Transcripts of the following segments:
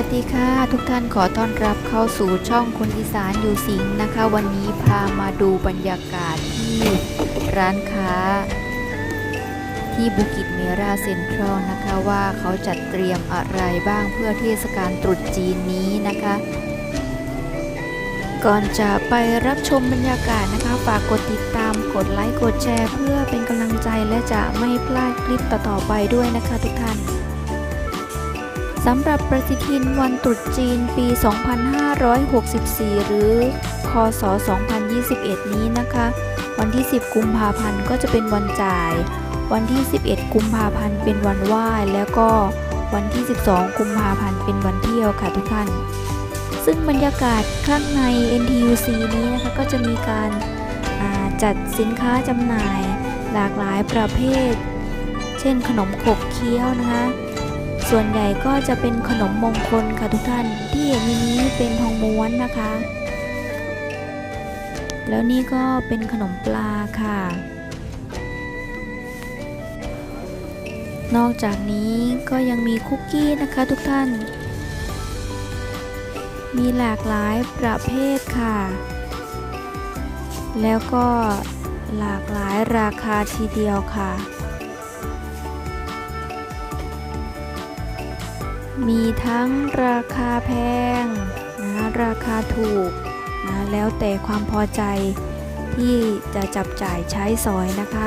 วัสดีค่ะทุกท่านขอต้อนรับเข้าสู่ช่องคนอีสานอยู่สิงห์นะคะ วันนี้พามาดูบรรยากาศที่ร้านค้า ที่บุกิจเมราเซ็นทรัลนะคะว่าเขาจัดเตรียมอะไรบ้างเพื่อเทศกาลตรุษจีนนี้นะคะ ก่อนจะไปรับชมบรรยากาศนะคะ ฝากกดติดตามกดไลค์กดแชร์ เพื่อเป็นกำลังใจและจะไม่พลาดคลิปต่อๆไปด้วยนะคะทุกท่าน สำหรับปฏิทินวันตรุษจีนปี 2564 หรือ คศ 2021 นี้นะคะ วันที่ 10 กุมภาพันธ์ก็จะเป็นวันจ่าย วันที่ 11 กุมภาพันธ์เป็นวันไหว้ แล้วก็วันที่ 12 กุมภาพันธ์เป็นวันเที่ยวค่ะทุกท่าน ซึ่งบรรยากาศข้างใน NTUC นี้นะคะก็จะมีการาจัดสินค้าจำหน่ายหลากหลายประเภท เช่นขนมขบเคี้ยวนะคะ ส่วนใหญ่ก็จะเป็นขนมมงคลค่ะทุกท่านที่เห็นในนี้เป็นทองม้วนนะคะ แล้วนี่ก็เป็นขนมปลาค่ะ นอกจากนี้ก็ยังมีคุกกี้นะคะทุกท่าน มีหลากหลายประเภทค่ะ แล้วก็หลากหลายราคาทีเดียวค่ะ มีทั้งราคาแพงนะราคาถูกนะแล้วแต่ความพอใจที่จะจับจ่ายใช้สอยนะคะ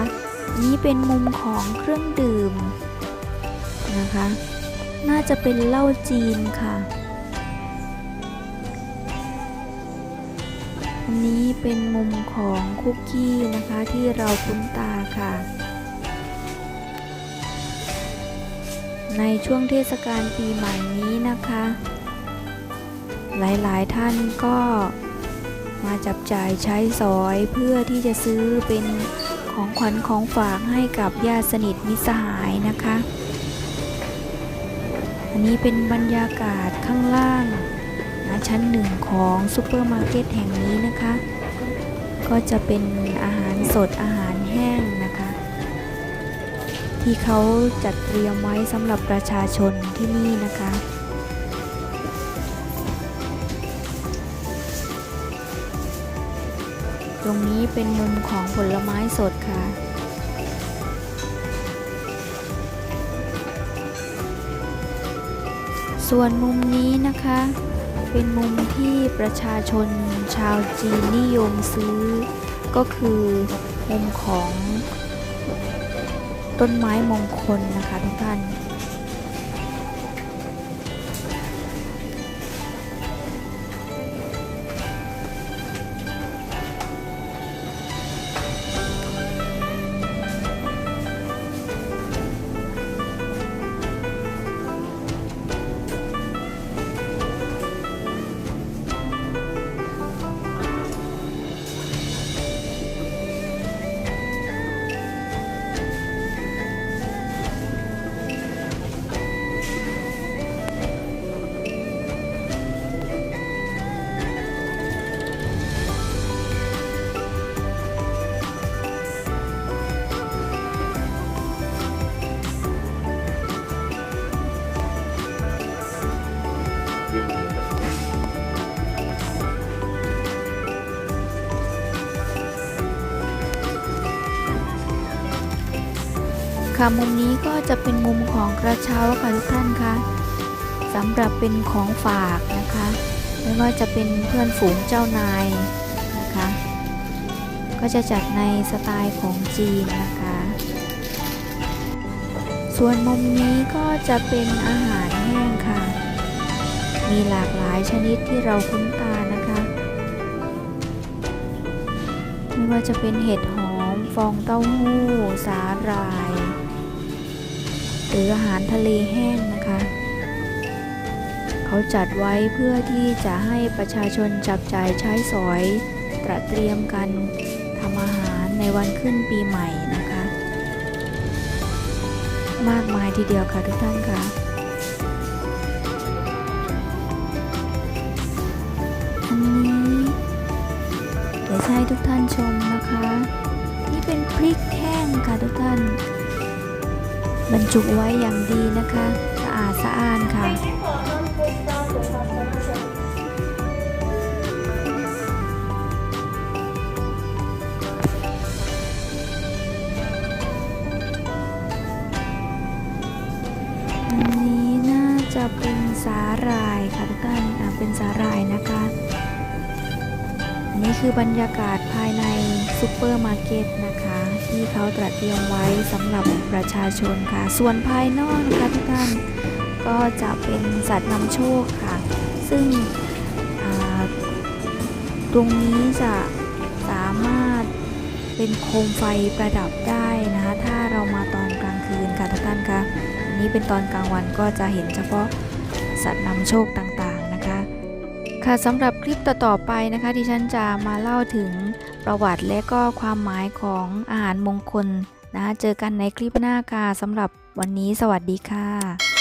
นี้เป็นมุมของเครื่องดื่มนะคะ น่าจะเป็นเหล้าจีนค่ะ อันนี้เป็นมุมของคุกกี้นะคะที่เราคุ้นตาค่ะ ในช่วงเทศกาลปีใหม่นี้นะคะ หลายๆท่านก็มาจับจ่ายใช้สอยเพื่อที่จะซื้อเป็นของขวัญของฝากให้กับญาติสนิทมิตรสหายนะคะ อันนี้เป็นบรรยากาศข้างล่างนะชั้นหนึ่งของซูเปอร์มาร์เก็ตแห่งนี้นะคะ ก็จะเป็นอาหารสดอาหารแห้ง ที่เขาจัดเตรียมไว้สำหรับประชาชนที่นี่นะคะ ตรงนี้เป็นมุมของผลไม้สดค่ะส่วนมุมนี้นะคะ เป็นมุมที่ประชาชนชาวจีนนิยมซื้อ ก็คือมุมของ ต้นไม้มงคลนะคะทุกท่าน ค่ะมุมนี้ก็จะเป็นมุมของกระเช้าค่ะทุกท่านคะสำหรับเป็นของฝากนะคะ ไม่ว่าจะเป็นเพื่อนฝูงเจ้านายนะคะ ก็จะจัดในสไตล์ของจีนนะคะ ส่วนมุมนี้ก็จะเป็นอาหารแห้งค่ะ มีหลากหลายชนิดที่เราคุ้นตานะคะ ไม่ว่าจะเป็นเห็ดหอมฟองเต้าหู้ สาหร่าย หรืออาหารทะเลแห้งนะคะ เขาจัดไว้เพื่อที่จะให้ประชาชนจับจ่ายใช้สอยตระเตรียมกันทำอาหารในวันขึ้นปีใหม่นะคะ มากมายทีเดียวค่ะทุกท่านค่ะอันนี้เดี๋ยวจะให้ทุกท่านชมนะคะ นี่เป็นพริกแห้งค่ะทุกท่าน บรรจุไว้อย่างดีนะคะ สะอาดสะอ้านค่ะ อันนี้น่าจะเป็นสาหร่ายค่ะทุกท่านอ่าเป็นสาหร่ายนะคะนนี้คือบรรยากาศภายในซูเปอร์มาร์เก็ตนะคะ ที่เขาตระเตรียมไว้สำหรับประชาชนค่ะ ส่วนภายนอกนะคะทุกท่านก็จะเป็นสัตว์นำโชคค่ะ ซึ่งตรงนี้จะสามารถเป็นโคมไฟประดับได้นะคะถ้าเรามาตอนกลางคืนค่ะทุกท่านคะอันนี้เป็นตอนกลางวันก็จะเห็นเฉพาะสัตว์นำโชคต่างๆนะคะ ค่ะสำหรับคลิปต่อๆไปนะคะดิฉันจะมาเล่าถึง ประวัติและก็ความหมายของอาหารมงคลนะเจอกันในคลิปหน้าค่ะสำหรับวันนี้สวัสดีค่ะ